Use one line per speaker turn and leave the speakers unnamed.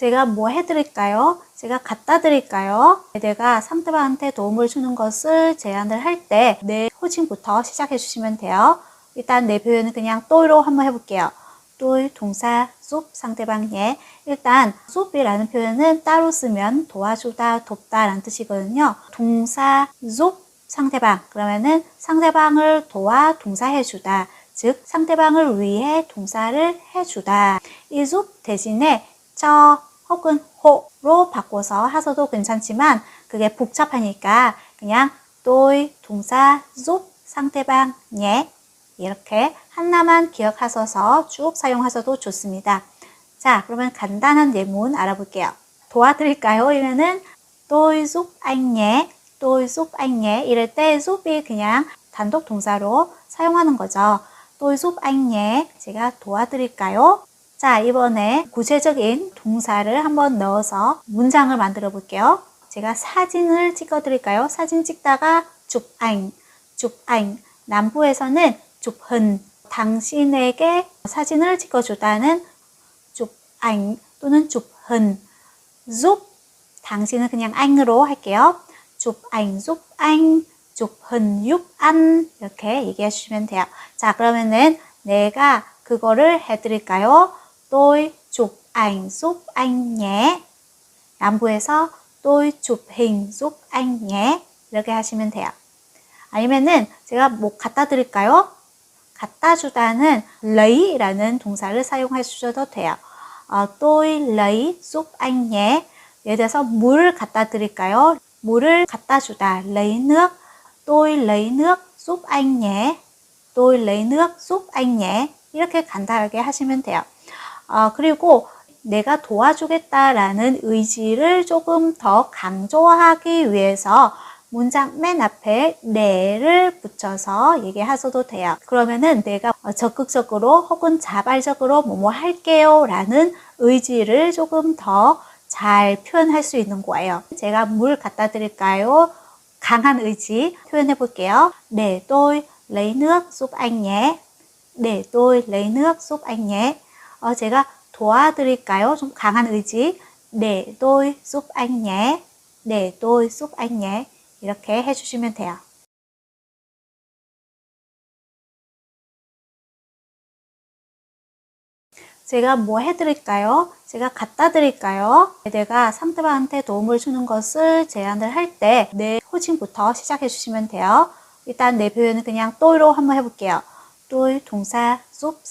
제가 뭐 해드릴까요? 제가 갖다 드릴까요? 내가 상대방한테 도움을 주는 것을 제안을 할 때 내 호칭부터 시작해 주시면 돼요. 일단 내 표현은 그냥 또이로 한번 해볼게요. 또이 동사 숲 상대방 예. 일단 숲이라는 표현은 따로 쓰면 도와주다, 돕다 라는 뜻이거든요. 동사 숲 상대방 그러면은 상대방을 도와 동사해 주다. 즉 상대방을 위해 동사를 해주다. 이 숲 대신에 저 혹은 호로 바꿔서 하셔도 괜찮지만 그게 복잡하니까 그냥 또이 동사 숲 상대방 예 이렇게 하나만 기억하셔서 쭉 사용하셔도 좋습니다. 자, 그러면 간단한 예문 알아볼게요. 도와드릴까요? 이면은 tôi giúp anh nhé, giúp anh nhé. 이럴 때 giúp 이 그냥 단독 동사로 사용하는 거죠. tôi giúp anh nhé. 제가 도와드릴까요? 자, 이번에 구체적인 동사를 한번 넣어서 문장을 만들어 볼게요. 제가 사진을 찍어 드릴까요? 사진 찍다가 chụp ảnh. 남부에서는 hình. 당신에게 사진을 찍어주다는 ảnh 또는 hình. giúp 당신은 그냥 anh으로 할게요. chụp hình giúp anh 이렇게 얘기해 주시면 돼요. 자, 그러면은 내가 그거를 해드릴까요? Tôi chụp ảnh giúp anh nhé. 남부에서 tôi chụp hình giúp anh nhé. 이렇게 하시면 돼요. 아니면은 제가 뭐 갖다 드릴까요? 갖다 주다는 lấy 라는 동사를 사용해 주셔도 돼요. 어, tôi lấy giúp anh nhé. 예를 들어서 물 갖다 드릴까요? 물을 갖다 주다. lấy nước. tôi lấy nước giúp anh nhé. tôi lấy nước giúp anh nhé. 이렇게 간단하게 하시면 돼요. 어, 그리고 내가 도와주겠다라는 의지를 조금 더 강조하기 위해서 문장 맨 앞에 네를 붙여서 얘기하셔도 돼요. 그러면은 내가 적극적으로 혹은 자발적으로 뭐뭐 할게요 라는 의지를 조금 더 잘 표현할 수 있는 거예요. 제가 물 갖다 드릴까요? 강한 의지 표현해 볼게요. 네, tôi lấy nước giúp anh nhé. 네, tôi lấy nước giúp anh nhé. 어, 제가 도와드릴까요? 좀 강한 의지. 네, tôi giúp. 네, tôi giúp. 이렇게 해주시면 돼요. 제가 뭐 해드릴까요? 제가 갖다 드릴까요? 내가 상대방한테 도움을 주는 것을 제안을 할 때 내 호칭부터 시작해 주시면 돼요. 일단 내 표현은 그냥 또이로 한번 해볼게요. 또이 동사 giúp